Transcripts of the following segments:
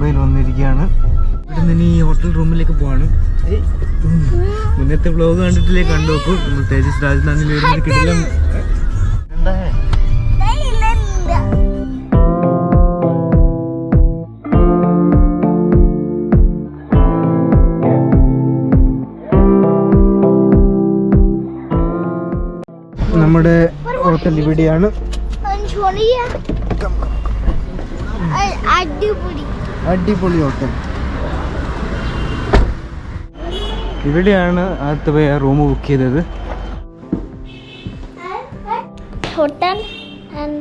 പോയിക്കൊണ്ടിരിക്കുകയാണ് ഇവിടെ നിന്ന് ഈ ഹോട്ടൽ റൂമിലേക്ക് പോവാണ്. മുന്നത്തെ വ്ലോഗ് കണ്ടിട്ടില്ലേ? കണ്ടു നോക്കൂ. നമ്മൾ തേജസ് വരുന്നത് കിട്ടില്ല. നമ്മുടെ ഹോട്ടൽ ഇവിടെയാണ്. അടിപൊളി. അടിപൊളി ഹോട്ടൽ ഇവിടെയാണ് ആദ്യത്തെ പോയി റൂം ബുക്ക് ചെയ്തത്. hotel and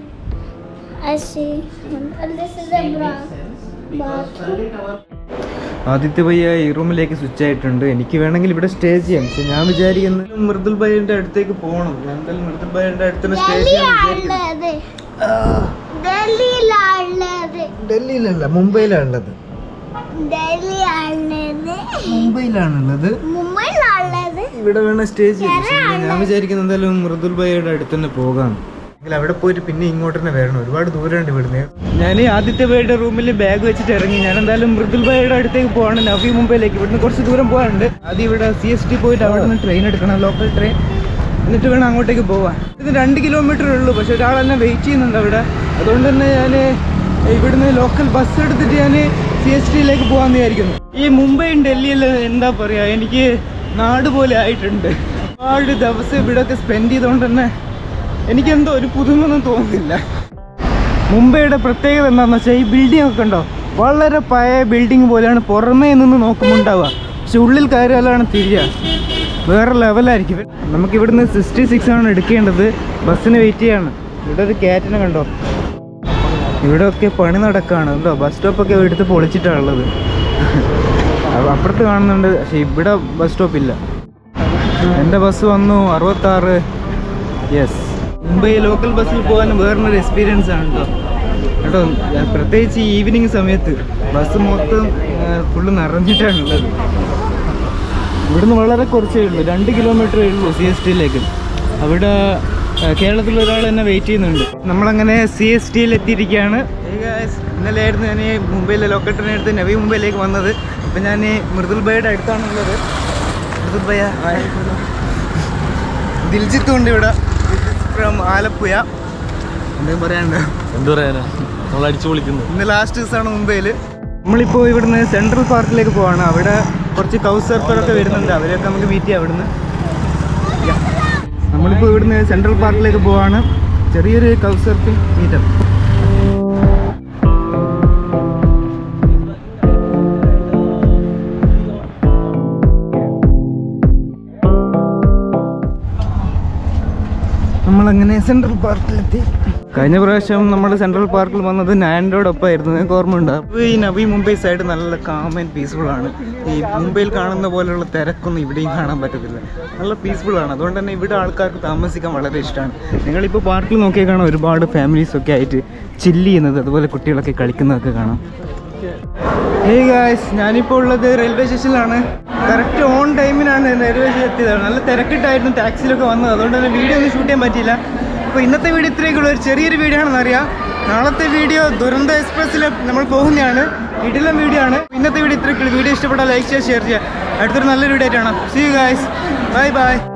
I see and this is a bathroom. Aditya ഭയ്യ ഈ റൂമിലേക്ക് സ്വിച്ച് ആയിട്ടുണ്ട്. എനിക്ക് വേണമെങ്കിൽ ഇവിടെ സ്റ്റേ ചെയ്യാം. പക്ഷെ ഞാൻ വിചാരിക്കുന്നത് മൃദുൽ ഭയ്യന്റെ അടുത്തേക്ക് പോകണം. ഞാൻ എന്തായാലും മൃദുൽ ഭയ്യന്റെ അടുത്ത് സ്റ്റേ ചെയ്യാൻ വിചാരിക്കുന്നു. ഡൽഹിയിലല്ല മുംബൈയിലാണുള്ളത്. മുംബൈയിലാണുള്ളത്. ഇവിടെ വേണം സ്റ്റേ ചെയ്യാം. പക്ഷേ ഞാൻ വിചാരിക്കുന്നത് എന്തായാലും മൃദുൽ ഭായിയുടെ അടുത്ത് തന്നെ പോകാം അവിടെ പോയിട്ട് പിന്നെ ഇങ്ങോട്ട് തന്നെ വരണം. ഒരുപാട് ദൂരമുണ്ട് ഇവിടുന്ന്. ഞാൻ ആദിത്യ ഭയുടെ റൂമിൽ ബാഗ് വെച്ചിട്ട് ഇറങ്ങി. ഞാൻ എന്തായാലും മൃദുൽ ഭയുടെ അടുത്തേക്ക് പോവാണ്. നവി മുംബൈയിലേക്ക്. ഇവിടുന്ന് കുറച്ച് ദൂരം പോകാനുണ്ട് ആദ്യം ഇവിടെ സി എസ് ടി പോയിട്ട് അവിടെ നിന്ന് ട്രെയിൻ എടുക്കണം ലോക്കൽ ട്രെയിൻ എന്നിട്ട് വേണം അങ്ങോട്ടേക്ക് പോവാൻ. ഇത് രണ്ട് കിലോമീറ്റർ ഉള്ളൂ. പക്ഷെ ഒരാൾ എന്നെ വെയിറ്റ് ചെയ്യുന്നുണ്ട് അവിടെ. അതുകൊണ്ട് തന്നെ ഞാൻ ഇവിടുന്ന് ലോക്കൽ ബസ് എടുത്തിട്ട് ഞാൻ സി എസ് ടിയിലേക്ക് പോകാമെന്ന് വിചാരിക്കുന്നു. ഈ മുംബൈയും ഡൽഹിയിൽ എന്താ പറയുക എനിക്ക് നാട് പോലെ ആയിട്ടുണ്ട്. ഒരുപാട് ദിവസം ഇവിടെയൊക്കെ സ്പെൻഡ് ചെയ്തുകൊണ്ട് തന്നെ എനിക്കെന്തോ ഒരു പുതുമൊന്നും തോന്നുന്നില്ല. മുംബൈയുടെ പ്രത്യേകത എന്താണെന്ന് വെച്ചാൽ ഈ ബിൽഡിംഗ് ഒക്കെ ഉണ്ടോ വളരെ പഴയ ബിൽഡിംഗ് പോലെയാണ് പുറമേ നിന്ന് നോക്കുമ്പോൾ ഉണ്ടാവുക പക്ഷെ ഉള്ളിൽ കയറിയാലാണ് തിരിയുക വേറെ ലെവലായിരിക്കും നമുക്ക് ഇവിടുന്ന് സിക്സ്റ്റി സിക്സ് ആണ് എടുക്കേണ്ടത്. ബസ്സിന് വെയിറ്റ് ചെയ്യാണ്. ഇവിടെ ഒരു ക്യാറ്റിനെ കണ്ടോ? ഇവിടെ ഒക്കെ പണി നടക്കുകയാണ് എന്തോ ബസ് സ്റ്റോപ്പൊക്കെ എടുത്ത് പൊളിച്ചിട്ടാണ് ഉള്ളത് അപ്പുറത്ത് കാണുന്നുണ്ട്. പക്ഷെ ഇവിടെ ബസ് സ്റ്റോപ്പ് ഇല്ല. എന്റെ ബസ് വന്നു അറുപത്താറ്. യെസ് മുംബൈ ലോക്കൽ ബസ്സിൽ പോകാൻ വേറൊരു എക്സ്പീരിയൻസ് ആണ് കേട്ടോ കേട്ടോ പ്രത്യേകിച്ച് ഈവനിങ് സമയത്ത് ബസ് മൊത്തം ഫുള്ള് നിറഞ്ഞിട്ടാണുള്ളത്. ഇവിടുന്ന് വളരെ കുറച്ചേ ഉള്ളൂ രണ്ട് കിലോമീറ്ററേ ഉള്ളൂ സി എസ് ടിയിലേക്ക് അവിടെ കേരളത്തിൽ ഒരാൾ എന്നെ വെയിറ്റ് ചെയ്യുന്നുണ്ട്. നമ്മളങ്ങനെ സി എസ് ടിയിൽ എത്തിയിരിക്കുകയാണ് ഇന്നലെ ആയിരുന്നു ഞാൻ ഈ മുംബൈയിലെ ലോക്കൽ ട്രെയിൻ എടുത്ത് നവി മുംബൈയിലേക്ക് വന്നത്. അപ്പം ഞാൻ ഈ മൃദുൽ ഭയുടെ അടുത്താണുള്ളത്. മൃദുൽ ഭയ ദിൽജിത്ത് ഉണ്ട് ഇവിടെ. ഫ്രം ആലപ്പുഴ. എന്തെങ്കിലും പറയാനുണ്ടോ? എന്ത് പറയാനാ? നമ്മൾ അടിച്ചു പൊളിക്കുന്നു. ഇന്ന് ലാസ്റ്റ് ദിവസമാണ് മുംബൈയിൽ നമ്മളിപ്പോൾ ഇവിടുന്ന് സെൻട്രൽ പാർക്കിലേക്ക് പോവാണ്. അവിടെ കുറച്ച് കൗസ് സർഫറൊക്കെ വരുന്നുണ്ട്. അവരെയൊക്കെ നമുക്ക് മീറ്റ് ചെയ്യാം അവിടുന്ന്. നമ്മളിപ്പോൾ ഇവിടുന്ന് സെൻട്രൽ പാർക്കിലേക്ക് പോവാണ്. ചെറിയൊരു കൗസ് സർഫിംഗ് മീറ്റപ്പ് നമ്മളങ്ങനെ സെൻട്രൽ പാർക്കിലെത്തി കഴിഞ്ഞ പ്രാവശ്യം നമ്മൾ സെൻട്രൽ പാർക്കിൽ വന്നത് നാൻഡോടൊപ്പമായിരുന്നു നിങ്ങൾക്ക് ഓർമ്മയുണ്ട്? ഈ നവി മുംബൈ സൈഡ് നല്ല കാം ആൻഡ് പീസ്ഫുൾ ആണ്. ഈ മുംബൈയിൽ കാണുന്ന പോലെയുള്ള തിരക്കൊന്നും ഇവിടെയും കാണാൻ പറ്റത്തില്ല. നല്ല പീസ്ഫുൾ ആണ്. അതുകൊണ്ട് തന്നെ ഇവിടെ ആൾക്കാർക്ക് താമസിക്കാൻ വളരെ ഇഷ്ടമാണ്. നിങ്ങളിപ്പോൾ പാർക്കിൽ നോക്കിയാൽ കാണാം ഒരുപാട് ഫാമിലീസൊക്കെ ആയിട്ട് ചില്ല് ചെയ്യുന്നത് അതുപോലെ കുട്ടികളൊക്കെ കളിക്കുന്നതൊക്കെ കാണാം. ഹേ ഗായ്സ് ഞാനിപ്പോൾ ഉള്ളത് റെയിൽവേ സ്റ്റേഷനിലാണ് കറക്റ്റ് ഓൺ ടൈമിനാണ് റെയിൽവേ സ്റ്റേഷൻ എത്തിയത്. നല്ല തിരക്കിട്ടായിരുന്നു ടാക്സിയിലൊക്കെ വന്നത്. അതുകൊണ്ട് തന്നെ വീഡിയോ ഒന്നും ഷൂട്ട് ചെയ്യാൻ പറ്റിയില്ല. അപ്പോൾ ഇന്നത്തെ വീഡിയോ ഇത്രയൊക്കെയുള്ള ഒരു ചെറിയൊരു വീഡിയോ ആണെന്ന് അറിയാം. നാളത്തെ വീഡിയോ ദുരന്ത എക്സ്പ്രസ്സിൽ നമ്മൾ പോകുന്നതാണ്. ഇടിലം വീഡിയോ ആണ്. ഇന്നത്തെ വീഡിയോ ഇത്രയൊക്കെയുള്ള വീഡിയോ ഇഷ്ടപ്പെട്ടാൽ ലൈക്ക് ചെയ്യുക ഷെയർ ചെയ്യുക. അടുത്തൊരു നല്ലൊരു വീഡിയോ ആയിട്ടാണ്. See you guys bye bye